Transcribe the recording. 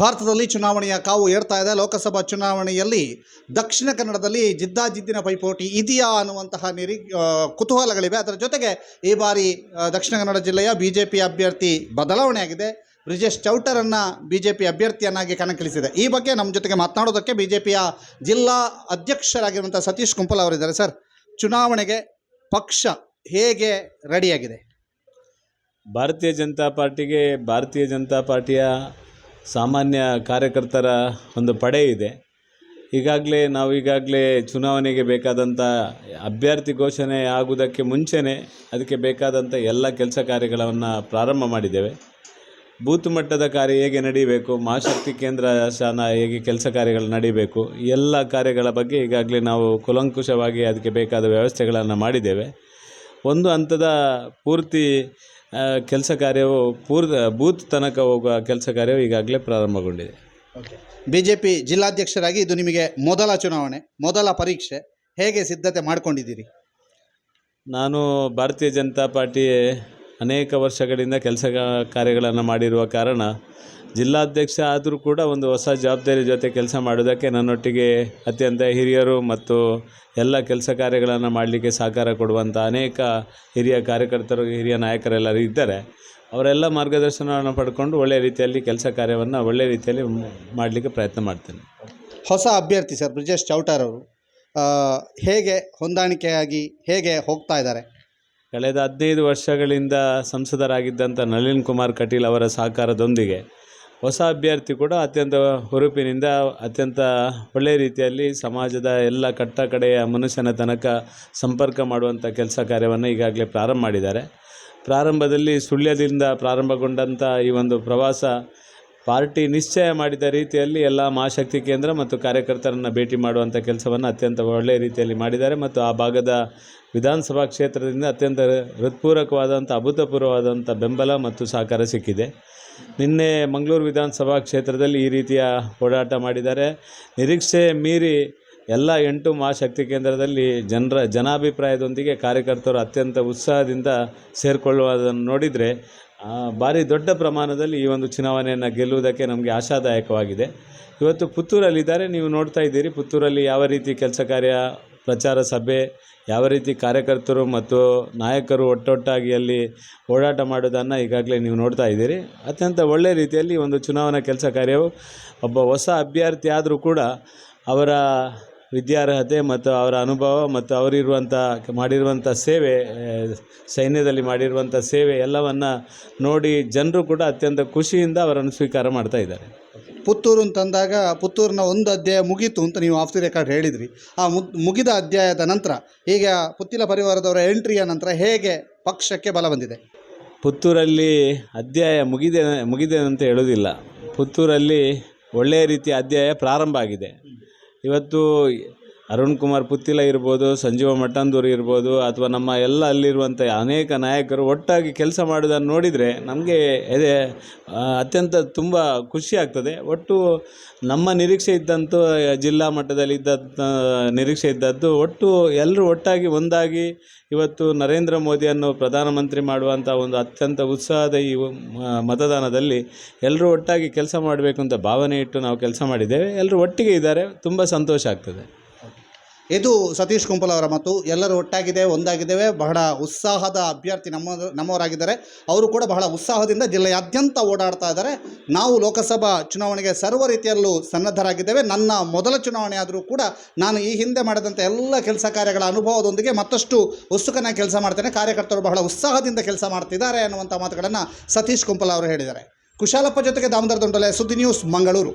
ಭಾರತದಲ್ಲಿ ಚುನಾವಣೆಯ ಕಾವು ಏರ್ತಾ ಇದೆ. ಲೋಕಸಭಾ ಚುನಾವಣೆಯಲ್ಲಿ ದಕ್ಷಿಣ ಕನ್ನಡದಲ್ಲಿ ಜಿದ್ದಾಜಿದ್ದಿನ ಪೈಪೋಟಿ ಇದೆಯಾ ಅನ್ನುವಂತಹ ನಿರಿ ಕುತೂಹಲಗಳಿವೆ. ಅದರ ಜೊತೆಗೆ ಈ ಬಾರಿ ದಕ್ಷಿಣ ಕನ್ನಡ ಜಿಲ್ಲೆಯ ಬಿ ಜೆ ಪಿ ಅಭ್ಯರ್ಥಿ ಬದಲಾವಣೆಯಾಗಿದೆ ಬ್ರಿಜೇಶ್ ಚೌಟರನ್ನು ಬಿ ಜೆ ಪಿ ಅಭ್ಯರ್ಥಿಯನ್ನಾಗಿ ಕಣಕ್ಕಿಳಿಸಿದೆ. ಈ ಬಗ್ಗೆ ನಮ್ಮ ಜೊತೆಗೆ ಮಾತನಾಡೋದಕ್ಕೆ ಬಿ ಜೆ ಪಿಯ ಜಿಲ್ಲಾ ಅಧ್ಯಕ್ಷರಾಗಿರುವಂಥ ಸತೀಶ್ ಕುಂಪಲ್ ಅವರಿದ್ದಾರೆ. ಸರ್, ಚುನಾವಣೆಗೆ ಪಕ್ಷ ಹೇಗೆ ರೆಡಿಯಾಗಿದೆ? ಭಾರತೀಯ ಜನತಾ ಪಾರ್ಟಿಗೆ ಭಾರತೀಯ ಜನತಾ ಪಾರ್ಟಿಯ ಸಾಮಾನ್ಯ ಕಾರ್ಯಕರ್ತರ ಒಂದು ಪಡೆ ಇದೆ. ಈಗಾಗಲೇ ನಾವು ಈಗಾಗಲೇ ಚುನಾವಣೆಗೆ ಬೇಕಾದಂಥ ಅಭ್ಯರ್ಥಿ ಘೋಷಣೆ ಆಗುವುದಕ್ಕೆ ಮುಂಚೆನೇ ಅದಕ್ಕೆ ಬೇಕಾದಂಥ ಎಲ್ಲ ಕೆಲಸ ಕಾರ್ಯಗಳನ್ನು ಪ್ರಾರಂಭ ಮಾಡಿದ್ದೇವೆ. ಬೂತ್ ಮಟ್ಟದ ಕಾರ್ಯ ಹೇಗೆ ನಡೀಬೇಕು, ಮಹಾಶಕ್ತಿ ಕೇಂದ್ರ ಶಾನ ಹೇಗೆ ಕೆಲಸ ಕಾರ್ಯಗಳು ನಡೀಬೇಕು ಎಲ್ಲ ಕಾರ್ಯಗಳ ಬಗ್ಗೆ ಈಗಾಗಲೇ ನಾವು ಕುಲಂಕುಷವಾಗಿ ಅದಕ್ಕೆ ಬೇಕಾದ ವ್ಯವಸ್ಥೆಗಳನ್ನು ಮಾಡಿದ್ದೇವೆ. ಒಂದು ಹಂತದ ಪೂರ್ತಿ ಕೆಲಸ ಕಾರ್ಯವು ಪೂರ್ವ ಬೂತ್ ತನಕ ಹೋಗುವ ಕೆಲಸ ಕಾರ್ಯವು ಈಗಾಗಲೇ ಪ್ರಾರಂಭಗೊಂಡಿದೆ. ಬಿ ಜೆ ಪಿ ಜಿಲ್ಲಾಧ್ಯಕ್ಷರಾಗಿ ಇದು ನಿಮಗೆ ಮೊದಲ ಚುನಾವಣೆ ಮೊದಲ ಪರೀಕ್ಷೆ. ಹೇಗೆ ಸಿದ್ಧತೆ ಮಾಡ್ಕೊಂಡಿದ್ದೀರಿ? ನಾನು ಭಾರತೀಯ ಜನತಾ ಪಾರ್ಟಿ ಅನೇಕ ವರ್ಷಗಳಿಂದ ಕೆಲಸ ಕಾರ್ಯಗಳನ್ನು ಮಾಡಿರುವ ಕಾರಣ ಜಿಲ್ಲಾಧ್ಯಕ್ಷ ಆದರೂ ಕೂಡ ಒಂದು ಹೊಸ ಜವಾಬ್ದಾರಿ ಜೊತೆ ಕೆಲಸ ಮಾಡೋದಕ್ಕೆ ನನ್ನೊಟ್ಟಿಗೆ ಅತ್ಯಂತ ಹಿರಿಯರು ಮತ್ತು ಎಲ್ಲ ಕೆಲಸ ಕಾರ್ಯಗಳನ್ನು ಮಾಡಲಿಕ್ಕೆ ಸಹಕಾರ ಕೊಡುವಂಥ ಅನೇಕ ಹಿರಿಯ ಕಾರ್ಯಕರ್ತರು ಹಿರಿಯ ನಾಯಕರೆಲ್ಲರೂ ಇದ್ದಾರೆ. ಅವರೆಲ್ಲ ಮಾರ್ಗದರ್ಶನವನ್ನು ಪಡ್ಕೊಂಡು ಒಳ್ಳೆಯ ರೀತಿಯಲ್ಲಿ ಕೆಲಸ ಕಾರ್ಯವನ್ನು ಒಳ್ಳೆಯ ರೀತಿಯಲ್ಲಿ ಮಾಡಲಿಕ್ಕೆ ಪ್ರಯತ್ನ ಮಾಡ್ತೇನೆ. ಹೊಸ ಅಭ್ಯರ್ಥಿ ಸರ್ ಬ್ರಿಜೇಶ್ ಚೌಟಾರ್ ಅವರು ಹೇಗೆ ಹೊಂದಾಣಿಕೆಯಾಗಿ ಹೇಗೆ ಹೋಗ್ತಾ ಇದ್ದಾರೆ? ಕಳೆದ ಹದಿನೈದು ವರ್ಷಗಳಿಂದ ಸಂಸದರಾಗಿದ್ದಂಥ ನಳಿನ್ ಕುಮಾರ್ ಕಟೀಲ್ ಅವರ ಸಹಕಾರದೊಂದಿಗೆ ಹೊಸ ಅಭ್ಯರ್ಥಿ ಕೂಡ ಅತ್ಯಂತ ಹುರುಪಿನಿಂದ ಅತ್ಯಂತ ಒಳ್ಳೆಯ ರೀತಿಯಲ್ಲಿ ಸಮಾಜದ ಎಲ್ಲ ಕಟ್ಟ ಕಡೆಯ ಮನುಷ್ಯನ ತನಕ ಸಂಪರ್ಕ ಮಾಡುವಂಥ ಕೆಲಸ ಕಾರ್ಯವನ್ನು ಈಗಾಗಲೇ ಪ್ರಾರಂಭ ಮಾಡಿದ್ದಾರೆ. ಪ್ರಾರಂಭದಲ್ಲಿ ಸುಳ್ಯದಿಂದ ಪ್ರಾರಂಭಗೊಂಡಂಥ ಈ ಒಂದು ಪ್ರವಾಸ ಪಾರ್ಟಿ ನಿಶ್ಚಯ ಮಾಡಿದ ರೀತಿಯಲ್ಲಿ ಎಲ್ಲ ಮಹಾಶಕ್ತಿ ಕೇಂದ್ರ ಮತ್ತು ಕಾರ್ಯಕರ್ತರನ್ನು ಭೇಟಿ ಮಾಡುವಂಥ ಕೆಲಸವನ್ನು ಅತ್ಯಂತ ಒಳ್ಳೆಯ ರೀತಿಯಲ್ಲಿ ಮಾಡಿದ್ದಾರೆ ಮತ್ತು ಆ ಭಾಗದ ವಿಧಾನಸಭಾ ಕ್ಷೇತ್ರದಿಂದ ಅತ್ಯಂತ ಹೃತ್ಪೂರ್ವಕವಾದಂಥ ಅಭೂತಪೂರ್ವವಾದಂಥ ಬೆಂಬಲ ಮತ್ತು ಸಹಕಾರ ಸಿಕ್ಕಿದೆ. ನಿನ್ನೆ ಮಂಗಳೂರು ವಿಧಾನಸಭಾ ಕ್ಷೇತ್ರದಲ್ಲಿ ಈ ರೀತಿಯ ಓಡಾಟ ಮಾಡಿದ್ದಾರೆ. ನಿರೀಕ್ಷೆ ಮೀರಿ ಎಲ್ಲ ಎಂಟು ಮಹಾಶಕ್ತಿ ಕೇಂದ್ರದಲ್ಲಿ ಜನರ ಜನಾಭಿಪ್ರಾಯದೊಂದಿಗೆ ಕಾರ್ಯಕರ್ತರು ಅತ್ಯಂತ ಉತ್ಸಾಹದಿಂದ ಸೇರಿಕೊಳ್ಳುವುದನ್ನು ನೋಡಿದರೆ ಭಾರಿ ದೊಡ್ಡ ಪ್ರಮಾಣದಲ್ಲಿ ಈ ಒಂದು ಚುನಾವಣೆಯನ್ನು ಗೆಲ್ಲುವುದಕ್ಕೆ ನಮಗೆ ಆಶಾದಾಯಕವಾಗಿದೆ. ಇವತ್ತು ಪುತ್ತೂರಲ್ಲಿದ್ದಾರೆ. ನೀವು ನೋಡ್ತಾ ಇದ್ದೀರಿ, ಪುತ್ತೂರಲ್ಲಿ ಯಾವ ರೀತಿ ಕೆಲಸ ಕಾರ್ಯ ಪ್ರಚಾರ ಸಭೆ ಯಾವ ರೀತಿ ಕಾರ್ಯಕರ್ತರು ಮತ್ತು ನಾಯಕರು ಒಟ್ಟೊಟ್ಟಾಗಿ ಅಲ್ಲಿ ಓಡಾಟ ಮಾಡೋದನ್ನು ಈಗಾಗಲೇ ನೀವು ನೋಡ್ತಾ ಇದ್ದೀರಿ. ಅತ್ಯಂತ ಒಳ್ಳೆಯ ರೀತಿಯಲ್ಲಿ ಒಂದು ಚುನಾವಣಾ ಕೆಲಸ ಕಾರ್ಯವು ಒಬ್ಬ ಹೊಸ ಅಭ್ಯರ್ಥಿ ಆದರೂ ಕೂಡ ಅವರ ವಿದ್ಯಾರ್ಹತೆ ಮತ್ತು ಅವರ ಅನುಭವ ಮತ್ತು ಅವರಿರುವಂಥ ಮಾಡಿರುವಂಥ ಸೇವೆ ಸೈನ್ಯದಲ್ಲಿ ಮಾಡಿರುವಂಥ ಸೇವೆ ಎಲ್ಲವನ್ನು ನೋಡಿ ಜನರು ಕೂಡ ಅತ್ಯಂತ ಖುಷಿಯಿಂದ ಅವರನ್ನು ಸ್ವೀಕಾರ ಮಾಡ್ತಾ ಇದ್ದಾರೆ. ಪುತ್ತೂರು ತಂದಾಗ ಪುತ್ತೂರಿನ ಒಂದು ಅಧ್ಯಾಯ ಮುಗೀತು ಅಂತ ನೀವು ಆಫ್ ದಿ ರೆಕಾರ್ಡ್ ಹೇಳಿದ್ರಿ. ಆ ಮುಗಿದ ಅಧ್ಯಾಯದ ನಂತರ ಈಗ ಪುತ್ತಿಲ ಪರಿವಾರದವರ ಎಂಟ್ರಿಯ ನಂತರ ಹೇಗೆ ಪಕ್ಷಕ್ಕೆ ಬಲ ಬಂದಿದೆ? ಪುತ್ತೂರಲ್ಲಿ ಅಧ್ಯಾಯ ಮುಗಿದೆ ಮುಗಿದೆ ಅಂತ ಹೇಳೋದಿಲ್ಲ. ಪುತ್ತೂರಲ್ಲಿ ಒಳ್ಳೆಯ ರೀತಿಯ ಅಧ್ಯಾಯ ಪ್ರಾರಂಭ ಆಗಿದೆ. ಇವತ್ತು ಅರುಣ್ ಕುಮಾರ್ ಪುತ್ತಿಲ ಇರ್ಬೋದು, ಸಂಜೀವ ಮಟ್ಟಂದೂರು ಇರ್ಬೋದು, ಅಥವಾ ನಮ್ಮ ಎಲ್ಲ ಅಲ್ಲಿರುವಂಥ ಅನೇಕ ನಾಯಕರು ಒಟ್ಟಾಗಿ ಕೆಲಸ ಮಾಡೋದನ್ನು ನೋಡಿದರೆ ನಮಗೆ ಇದೆ ಅತ್ಯಂತ ತುಂಬ ಖುಷಿ ಆಗ್ತದೆ. ಒಟ್ಟು ನಮ್ಮ ನಿರೀಕ್ಷೆ ಇದ್ದಂತೂ, ಜಿಲ್ಲಾ ಮಟ್ಟದಲ್ಲಿ ಇದ್ದ ನಿರೀಕ್ಷೆ ಇದ್ದದ್ದು ಒಟ್ಟು ಎಲ್ಲರೂ ಒಟ್ಟಾಗಿ ಒಂದಾಗಿ ಇವತ್ತು ನರೇಂದ್ರ ಮೋದಿಯನ್ನು ಪ್ರಧಾನಮಂತ್ರಿ ಮಾಡುವಂಥ ಒಂದು ಅತ್ಯಂತ ಉತ್ಸಾಹದ ಈ ಮತದಾನದಲ್ಲಿ ಎಲ್ಲರೂ ಒಟ್ಟಾಗಿ ಕೆಲಸ ಮಾಡಬೇಕು ಅಂತ ಭಾವನೆ ಇಟ್ಟು ನಾವು ಕೆಲಸ ಮಾಡಿದ್ದೇವೆ. ಎಲ್ಲರೂ ಒಟ್ಟಿಗೆ ಇದ್ದಾರೆ, ತುಂಬ ಸಂತೋಷ ಆಗ್ತದೆ. ಇದು ಸತೀಶ್ ಕುಂಪಲ್ ಅವರ ಮಾತು. ಎಲ್ಲರೂ ಒಟ್ಟಾಗಿದೆ, ಒಂದಾಗಿದ್ದೇವೆ. ಬಹಳ ಉತ್ಸಾಹದ ಅಭ್ಯರ್ಥಿ ನಮ್ಮ, ನಮ್ಮವರಾಗಿದ್ದಾರೆ. ಅವರು ಕೂಡ ಬಹಳ ಉತ್ಸಾಹದಿಂದ ಜಿಲ್ಲೆಯಾದ್ಯಂತ ಓಡಾಡ್ತಾ ಇದ್ದಾರೆ. ನಾವು ಲೋಕಸಭಾ ಚುನಾವಣೆಗೆ ಸರ್ವ ರೀತಿಯಲ್ಲೂ ಸನ್ನದ್ಧರಾಗಿದ್ದೇವೆ. ನನ್ನ ಮೊದಲ ಚುನಾವಣೆ ಆದರೂ ಕೂಡ ನಾನು ಈ ಹಿಂದೆ ಮಾಡಿದಂಥ ಎಲ್ಲ ಕೆಲಸ ಕಾರ್ಯಗಳ ಅನುಭವದೊಂದಿಗೆ ಮತ್ತಷ್ಟು ಉತ್ಸುಕನ ಕೆಲಸ ಮಾಡ್ತೇನೆ. ಕಾರ್ಯಕರ್ತರು ಬಹಳ ಉತ್ಸಾಹದಿಂದ ಕೆಲಸ ಮಾಡ್ತಿದ್ದಾರೆ ಅನ್ನುವಂಥ ಮಾತುಗಳನ್ನು ಸತೀಶ್ ಕುಂಪಲ್ ಅವರು ಹೇಳಿದ್ದಾರೆ. ಕುಶಾಲಪ್ಪ ಜೊತೆಗೆ ದಾಮೋದರ ದೊಂಡಲೆ ಸುದ್ದಿ news Mangaluru.